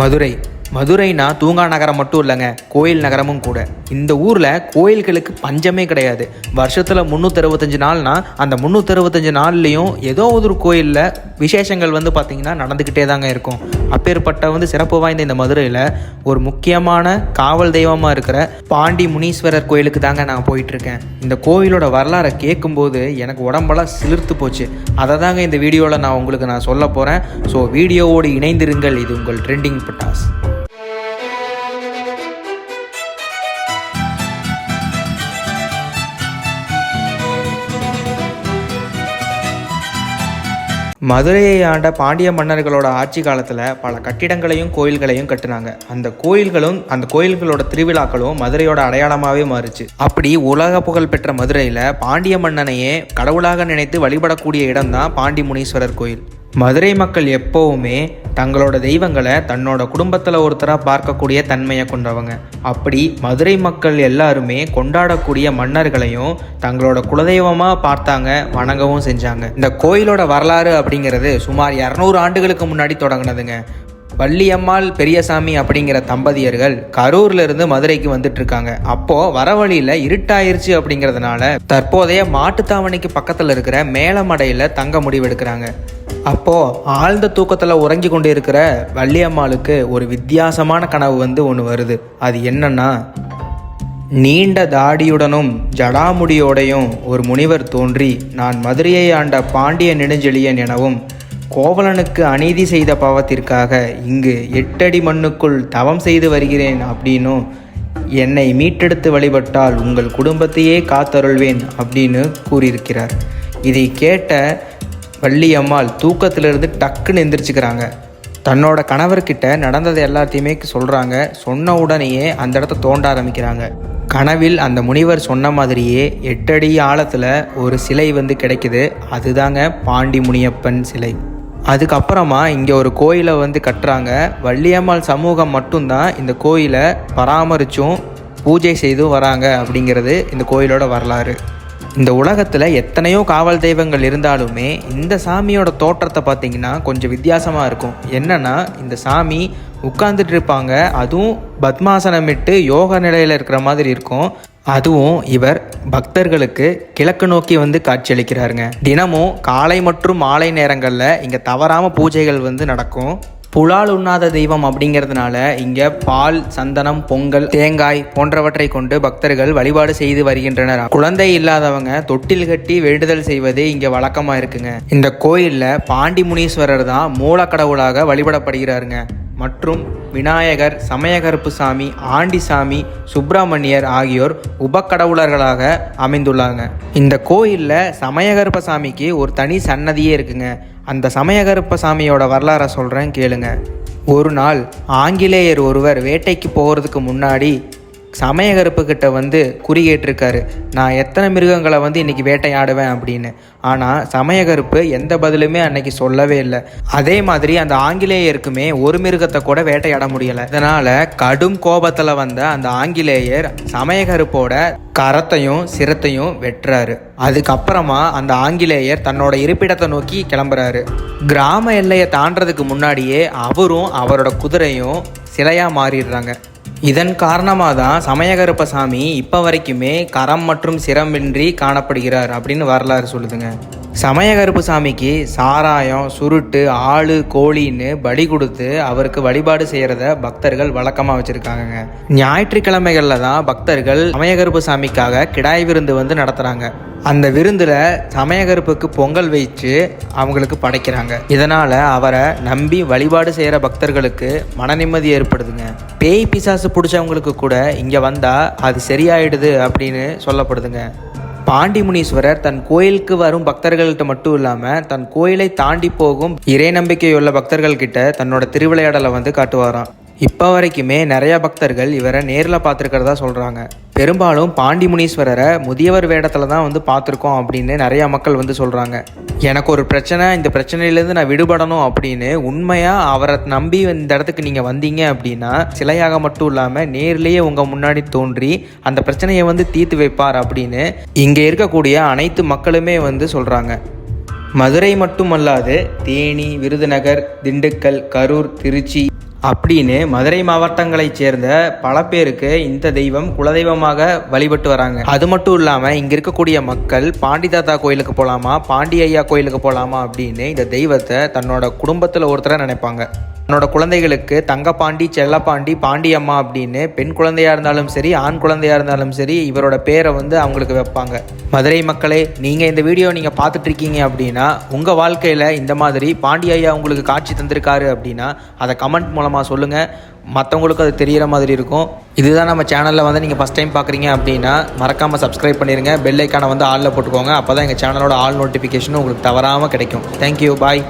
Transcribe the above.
மதுரை. மதுரைனா தூங்கா நகரம் மட்டும் இல்லைங்க கோயில் நகரமும் கூட. இந்த ஊரில் கோயில்களுக்கு பஞ்சமே கிடையாது. வருஷத்தில் முந்நூற்றறுபத்தஞ்சு நாள்னா அந்த முந்நூற்றறுபத்தஞ்சு நாள்லேயும் ஏதோ ஒரு கோயிலில் விசேஷங்கள் வந்து பார்த்திங்கன்னா நடந்துக்கிட்டே தாங்க இருக்கும். அப்பேற்பட்ட வந்து சிறப்பு வாய்ந்த இந்த மதுரையில் ஒரு முக்கியமான காவல் தெய்வமாக இருக்கிற பாண்டி முனீஸ்வரர் கோயிலுக்கு தாங்க நான் போயிட்டுருக்கேன். இந்த கோயிலோட வரலாறை கேட்கும்போது எனக்கு உடம்பெல்லாம் சிலிர்த்து போச்சு. அதை தாங்க இந்த வீடியோவில் நான் உங்களுக்கு நான் சொல்ல போகிறேன் ஸோ வீடியோவோடு இணைந்திருங்கள். இது உங்கள் ட்ரெண்டிங் பட்டாஸ் மதுரையை ஆண்ட பாண்டிய மன்னர்களோட ஆட்சி காலத்தில் பல கட்டிடங்களையும் கோயில்களையும் கட்டினாங்க. அந்த கோயில்களும் அந்த கோயில்களோட திருவிழாக்களும் மதுரையோட அடையாளமாகவே மாறுச்சு. அப்படி உலக புகழ் பெற்ற மதுரையில் பாண்டிய மன்னனையே கடவுளாக நினைத்து வழிபடக்கூடிய இடம்தான் பாண்டி முனீஸ்வரர் கோயில். மதுரை மக்கள் எப்போவுமே தங்களோட தெய்வங்களை தன்னோட குடும்பத்தில் ஒருத்தராக பார்க்கக்கூடிய தன்மையை கொண்டவங்க. அப்படி மதுரை மக்கள் எல்லாருமே கொண்டாடக்கூடிய மன்னர்களையும் தங்களோட குலதெய்வமாக பார்த்தாங்க வணங்கவும் செஞ்சாங்க. இந்த கோயிலோட வரலாறு அப்படிங்கிறது சுமார் இரநூறு ஆண்டுகளுக்கு முன்னாடி தொடங்கினதுங்க. வள்ளியம்மாள் பெரியசாமி அப்படிங்கிற தம்பதியர்கள் கரூர்லேருந்து மதுரைக்கு வந்துட்டு இருக்காங்க வர வழியில் இருட்டாயிருச்சு அப்படிங்கிறதுனால தற்போதைய மாட்டுத்தாவணிக்கு பக்கத்தில் இருக்கிற மேலமடையில் தங்க முடிவெடுக்கிறாங்க. அப்போ ஆழ்ந்த தூக்கத்தில் உறங்கி கொண்டு இருக்கிற வள்ளியம்மாளுக்கு ஒரு வித்தியாசமான கனவு வந்து ஒன்று வருது. அது என்னன்னா நீண்ட தாடியுடனும் ஜடாமுடியோடையும் ஒரு முனிவர் தோன்றி நான் மதுரையை ஆண்ட பாண்டிய நெடுஞ்செழியன் எனவும் கோவலனுக்கு அநீதி செய்த பாவத்திற்காக இங்கு எட்டடி மண்ணுக்குள் தவம் செய்து வருகிறேன் அப்படின்னும் என்னை மீட்டெடுத்து வழிபட்டால் உங்கள் குடும்பத்தையே காத்தருள்வேன் அப்படின்னு கூறியிருக்கிறார். இதை கேட்ட வள்ளியம்மாள் தூக்கத்திலிருந்து டக்குன்னு எந்திரிச்சுக்கிறாங்க. தன்னோட கணவர்கிட்ட நடந்தது எல்லாத்தையுமே சொல்கிறாங்க சொன்ன உடனேயே அந்த இடத்த தோண்ட ஆரம்பிக்கிறாங்க. கனவில் அந்த முனிவர் சொன்ன மாதிரியே எட்டடி ஆழத்தில் ஒரு சிலை வந்து கிடைக்குது. அதுதாங்க பாண்டி முனியப்பன் சிலை. அதுக்கப்புறமா இங்கே ஒரு கோயிலை வந்து கட்டுறாங்க. வள்ளியம்மாள் சமூகம் மட்டும்தான் இந்த கோயிலை பராமரித்தும் பூஜை செய்தும் வராங்க அப்படிங்கிறது இந்த கோயிலோட வரலாறு. இந்த உலகத்தில் எத்தனையோ காவல் தெய்வங்கள் இருந்தாலுமே இந்த சாமியோட தோற்றத்தை பார்த்தீங்கன்னா கொஞ்சம் வித்தியாசமாக இருக்கும். என்னென்னா இந்த சாமி உட்கார்ந்துட்டு இருப்பாங்க. அதுவும் பத்மாசனமிட்டு யோக நிலையில் இருக்கிற மாதிரி இருக்கும். அதுவும் இவர் பக்தர்களுக்கு கிழக்கு நோக்கி வந்து காட்சியளிக்கிறாருங்க. தினமும் காலை மற்றும் மாலை நேரங்களில் இங்கே தவறாமல் பூஜைகள் வந்து நடக்கும். புலால் உண்ணாத தெய்வம் அப்படிங்கிறதுனால இங்கே பால் சந்தனம் பொங்கல் தேங்காய் போன்றவற்றை கொண்டு பக்தர்கள் வழிபாடு செய்து வருகின்றனர். குழந்தை இல்லாதவங்க தொட்டில் கட்டி வேண்டுதல் செய்வது இங்கே வழக்கமாக இருக்குங்க. இந்த கோயிலில் பாண்டி முனீஸ்வரர் தான் மூலக்கடவுளாக வழிபடப்படுகிறாருங்க. மற்றும் விநாயகர் சமயகருப்பு சாமி ஆண்டிசாமி சுப்பிரமணியர் ஆகியோர் உபக்கடவுளர்களாக அமைந்துள்ளாங்க. இந்த கோயிலில் சமயகருப்ப சாமிக்கு ஒரு தனி சன்னதியே இருக்குங்க. அந்த சமயகருப்ப சாமியோட வரலாறை சொல்கிறேன் கேளுங்க. ஒரு நாள் ஆங்கிலேயர் ஒருவர் வேட்டைக்கு போகிறதுக்கு முன்னாடி சமயகருப்பு கிட்ட வந்து குறியேற்றிருக்காரு. நான் எத்தனை மிருகங்களை வந்து இன்னைக்கு வேட்டையாடுவேன்? அப்படின்னு. ஆனால் சமயகருப்பு எந்த பதிலுமே அன்னைக்கு சொல்லவே இல்லை. அதே மாதிரி அந்த ஆங்கிலேயருக்குமே ஒரு மிருகத்தை கூட வேட்டையாட முடியலை. இதனால் கடும் கோபத்தில் வந்த அந்த ஆங்கிலேயர் சமயகருப்போட கரத்தையும் சிரத்தையும் வெட்டுறாரு. அதுக்கப்புறமா அந்த ஆங்கிலேயர் தன்னோட இருப்பிடத்தை நோக்கி கிளம்புறாரு. கிராம எல்லையை தாண்டறதுக்கு முன்னாடியே அவரும் அவரோட குதிரையும் சிலையாக மாறிடுறாங்க. இதன் காரணமாக தான் சமயகருப்பசாமி இப்போ வரைக்குமே கரம் மற்றும் சிரமின்றி காணப்படுகிறார் அப்படின்னு வரலாறு சொல்லுதுங்க. சமயகருப்பு சாமிக்கு சாராயம் சுருட்டு ஆளு கோழின்னு பலி கொடுத்து அவருக்கு வழிபாடு செய்கிறத பக்தர்கள் வழக்கமாக வச்சுருக்காங்கங்க. ஞாயிற்றுக்கிழமைகளில் தான் பக்தர்கள் சமயகருப்பு சாமிக்காக கிடாய் விருந்து வந்து நடத்துகிறாங்க அந்த விருந்தில் சமயகருப்புக்கு பொங்கல் வைத்து அவங்களுக்கு படைக்கிறாங்க. இதனால் அவரை நம்பி வழிபாடு செய்கிற பக்தர்களுக்கு மன நிம்மதி ஏற்படுதுங்க. பேய் பிசாசு பிடிச்சவங்களுக்கு கூட இங்கே வந்தால் அது சரியாயிடுது அப்படின்னு சொல்லப்படுதுங்க. பாண்டிமுனீஸ்வரர் தன் கோயிலுக்கு வரும் பக்தர்கள்கிட்ட மட்டும் இல்லாமல் தன் கோயிலை தாண்டி போகும் இறை நம்பிக்கையுள்ள பக்தர்கள்கிட்ட தன்னோட திருவிளையாடலை வந்து காட்டுவாராம். இப்போ வரைக்குமே நிறையா பக்தர்கள் இவரை நேரில் பார்த்துருக்கிறதா சொல்கிறாங்க பெரும்பாலும் பாண்டி முனீஸ்வரரை முதியவர் வேடத்தில் தான் வந்து பார்த்துருக்கோம் அப்படின்னு நிறையா மக்கள் வந்து சொல்கிறாங்க எனக்கு ஒரு பிரச்சனை இந்த பிரச்சனையிலேருந்து நான் விடுபடணும் அப்படின்னு உண்மையாக அவரை நம்பி இந்த இடத்துக்கு நீங்கள் வந்தீங்க அப்படின்னா சிலையாக மட்டும் இல்லாமல் நேர்லேயே உங்கள் முன்னாடி தோன்றி அந்த பிரச்சனையை வந்து தீர்த்து வைப்பார் அப்படின்னு இங்கே இருக்கக்கூடிய அனைத்து மக்களுமே வந்து சொல்கிறாங்க மதுரை மட்டுமல்லாது தேனி விருதுநகர் திண்டுக்கல் கரூர் திருச்சி அப்படின்னு மதுரை மாவட்டங்களைச் சேர்ந்த பல பேருக்கு இந்த தெய்வம் குலதெய்வமாக வழிபட்டு வராங்க. அது மட்டும் இல்லாமல் இங்கே இருக்கக்கூடிய மக்கள் பாண்டி தாத்தா கோயிலுக்கு போகலாமா பாண்டி ஐயா கோயிலுக்கு போகலாமா அப்படின்னு இந்த தெய்வத்தை தன்னோட குடும்பத்தில் ஒருத்தரை நினைப்பாங்க. தன்னோட குழந்தைகளுக்கு தங்கப்பாண்டி செல்லப்பாண்டி பாண்டியம்மா அப்படின்னு பெண் குழந்தையா இருந்தாலும் சரி ஆண் குழந்தையா இருந்தாலும் சரி இவரோட பேரை வந்து அவங்களுக்கு வைப்பாங்க. மதுரை மக்களே நீங்கள் இந்த வீடியோ நீங்கள் பார்த்துட்டு இருக்கீங்க அப்படின்னா உங்கள் வாழ்க்கையில் இந்த மாதிரி பாண்டி ஐயா உங்களுக்கு காட்சி தந்திருக்காரு அப்படின்னா அதை கமெண்ட் மூலமாக சொல்லுங்கள் மற்றவங்களுக்கும் அது தெரியிற மாதிரி இருக்கும். இதுதான் நம்ம சேனலில் வந்து நீங்கள் ஃபஸ்ட் டைம் பார்க்குறீங்க அப்படின்னா மறக்காமல் சப்ஸ்கிரைப் பண்ணிடுங்க பெல் ஐக்கானை வந்து ஆளில் போட்டுக்கோங்க. அப்போ தான் எங்கள் சேனலோட ஆல் நோட்டிஃபிகேஷனும் உங்களுக்கு தவறாமல் கிடைக்கும். Thank you bye